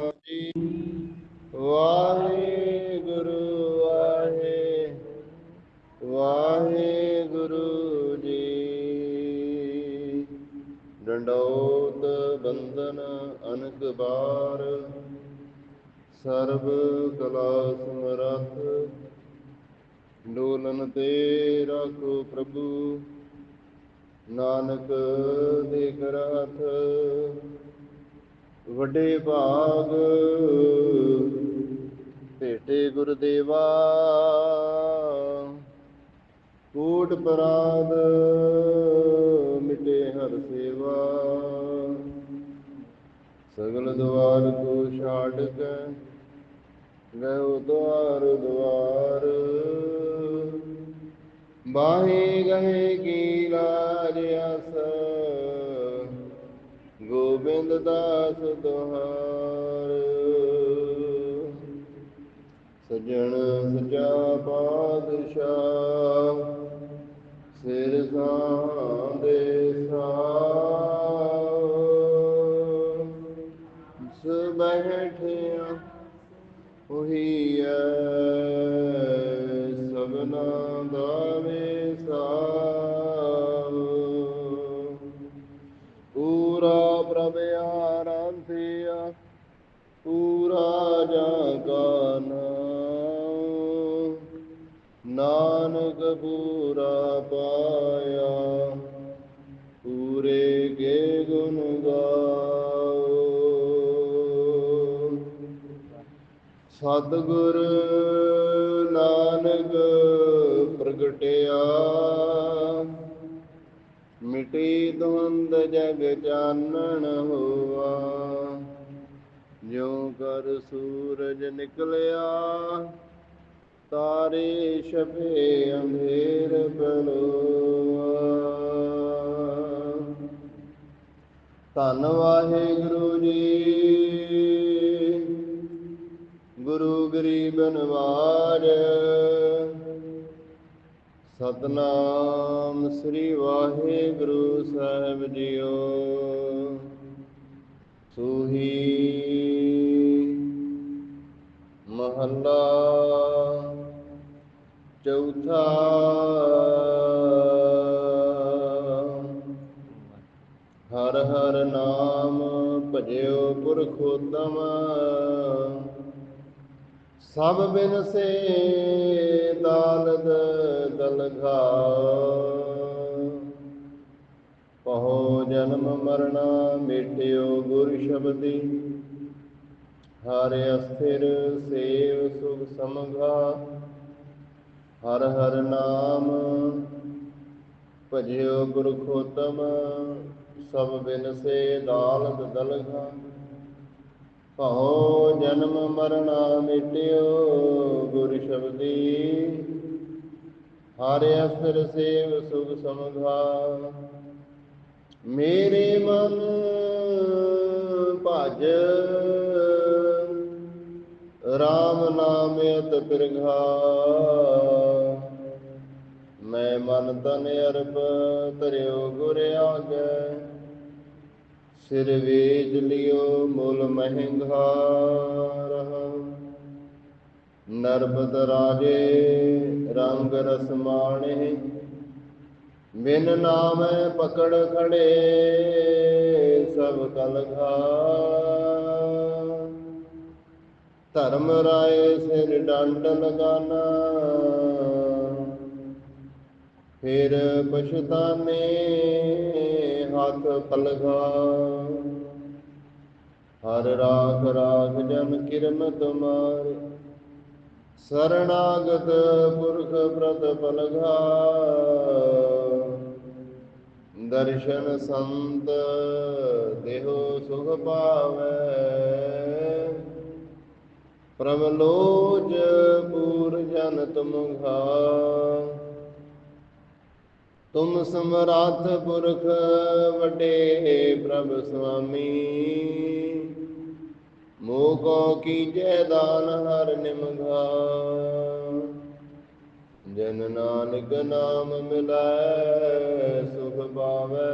ਜੀ ਵਾਹਿਗੁਰੂ, ਵਾਹਿ, ਵਾਹਿਗੁਰੂ ਜੀ। ਡੰਡੋਤ ਬੰਧਨ ਅਨਕ ਬਾਰ, ਸਰਬ ਕਲਾ ਸਮਰੱਥ। ਡੋਲਨ ਤੇ ਰਾਖੋ ਪ੍ਰਭੂ, ਨਾਨਕ ਦੇ ਕਰਤ ਵੱਡੇ ਭਾਗ ਭੇਟੇ ਗੁਰਦੇਵਾ। ਕੋਟ ਪਰਾਦ ਮਿਟੇ ਹਰ ਸੇਵਾ। ਸਗਲ ਦਵਾਰ ਕੋ ਛਾੜ ਕੇ ਗਇਓ ਦਵਾਰ ਦਵਾਰ ਬਾਹੇ ਗਏ ਕੀ ਲਾਜ ਅਸ ਗੋਬਿੰਦ ਦਾਸ ਤੁਹਾਰ ਸਜਣ ਸਜਾ ਪਾਤਸ਼ਾਹ ਸਿਰ ਸਾਂਦੇ ਸਾਹ ਨਾਨਕ ਪੂਰਾ ਪਾਇਆ, ਪੂਰੇ ਗੇ ਗੁਣ ਗਾਓ। ਸਤਿਗੁਰ ਨਾਨਕ ਪ੍ਰਗਟਿਆ, ਮਿਟੀ ਦੁੰਦ ਜਗ ਚਾਨਣ ਹੋਆ। ਜਿਉ ਕਰ ਸੂਰਜ ਨਿਕਲਿਆ ਤਾਰੇ ਛਪੇ ਅੰਧੇਰ ਬਲੋਆ ਧੰਨ ਵਾਹਿਗੁਰੂ ਜੀ। ਗੁਰੂ ਗਰੀਬ ਨਵਾਜ। ਸਤਨਾਮ ਸ੍ਰੀ ਵਾਹਿਗੁਰੂ ਸਾਹਿਬ ਜੀਓ। ਸੂਹੀ ਮਹੱਲਾ ਚੌਥਾ ਹਰ ਹਰ ਨਾਮ ਭਜਿਓ ਪੁਰਖ ਉਤਮ ਸਭ ਬਿਨ ਸੇ ਦਾਲਦ ਦਲਘਾ ਪਹੋ ਜਨਮ ਮਰਣਾ ਮਿਟਿਓ ਗੁਰ ਸ਼ਬਦੀ। ਹਰ ਅਸਥਿਰ ਸੇਵ ਸੁਖ ਸਮਘਾ ਹਰ ਹਰ ਨਾਮ ਭਜਿਓ ਗੁਰ ਖੋਤਮ ਸਭ ਬਿਨ ਸੇ ਦਾਲਦ ਦਲਘਾ ਭਉ ਜਨਮ ਮਰਣਾ ਮਿਟਿਓ ਗੁਰ ਸ਼ਬਦੀ। ਹਰ ਅਸਰ ਸੇਵ ਸੁਖ ਸਮਘਾ ਮੇਰੇ ਮਨ ਭਜ RAM ਨਾਮ ਅਤ ਬਿਰਘਾ ਮੈਂ ਮਨ ਤਨ ਅਰਬ ਧਰਿਓ ਗੁਰ ਆਗੈ। ਸਿਰ ਵੇਜ ਲਿਓ ਮੁਲ ਮਹਿੰਗਾ ਰਹਾ ਨਰਬਤ ਰਾਜੇ ਰੰਗ ਰਸ ਮਾਣੇ। ਬਿਨ ਨਾਮੈ ਪਕੜ ਖੜੇ ਸਭ ਕਲਘਾ ਧਰਮ ਰਾਏ ਸਿਰ ਡੰਡ ਲਗਾਨਾ। ਫਿਰ ਪਛਤਾਨੇ ਹੱਥ ਪਲਗਾ। ਹਰ ਰਾਖ ਰਾਖ ਜਨ ਕਿਰਮ ਤੁਮਾਰੇ। ਸਰਣਾਗਤ ਪੁਰਖ ਪ੍ਰਤ ਪਲਗਾ। ਦਰਸ਼ਨ ਸੰਤ ਦੇਹੋ ਸੁਖ ਪਾਵੈ। ਪ੍ਰਭ ਲੋਜ ਪੂਰ ਜਨ ਤੁਮ ਘਾ ਤੁਮ ਸਮਰਾਥ ਪੁਰਖ ਵੱਡੇ ਪ੍ਰਭ ਸੁਆਮੀ। ਮੋਹ ਕੋ ਕੀਜੈ ਦਾਨ ਹਰ ਨਿਮਘਾ ਜਨ ਨਾਨਕ ਨਾਮ ਮਿਲੈ, ਸੁਖ ਪਾਵੈ।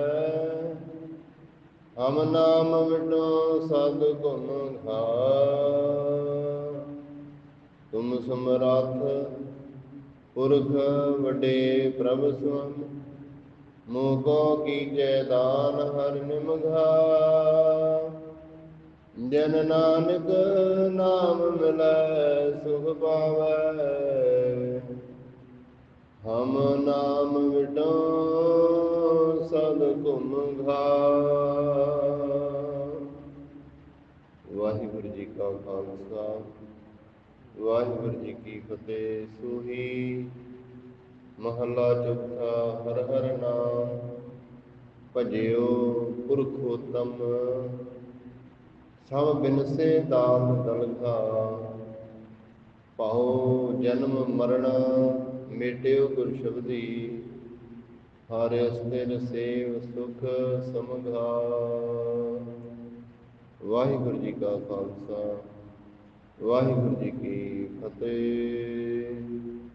ਹਮ ਨਾਮ ਮਿਟੋ ਸਦ ਗੁਣ ਘਾ ਤੁਮ ਸਮਰੱਥ ਪੁਰਖ ਵਡੇ ਪ੍ਰਭ ਸੁਮ ਮੋਕੋ ਕੀਜੈ ਦਾਨ ਹਰਿ ਨਿਮਘਾ ਜਨ ਨਾਨਕ ਨਾਮ ਮਿਲੈ ਸੁਖ ਪਾਵੈ। ਹਮ ਨਾਮ ਵਿਟੋ ਸਦ ਘੁਮ ਘਾ ਵਾਹਿਗੁਰੂ ਜੀ ਕਾ ਖਾਲਸਾ। ਵਾਹਿਗੁਰੂ ਜੀ ਕੀ ਫਤਿਹ। ਸੋਹੀ ਮਹੱਲਾ ਚੌਥਾ, ਹਰ ਹਰ ਨਾਮ, ਭਜਿਓ ਪੁਰਖੋਤਮ। ਸਭ ਬਿਨਸੇ ਦਾਤ ਦਲਗਾ ਪਾਉ ਜਨਮ ਮਰਨ ਮੇਟਿਓ ਗੁਰ ਸ਼ਬਦੀ। ਹਰ ਅਸਤਿਰ ਸੇਵ ਸੁਖ ਸਮਘਾ ਵਾਹਿਗੁਰੂ ਜੀ ਕਾ ਖਾਲਸਾ। ਵਾਹਿਗੁਰੂ ਜੀ ਕੀ ਫਤਿਹ।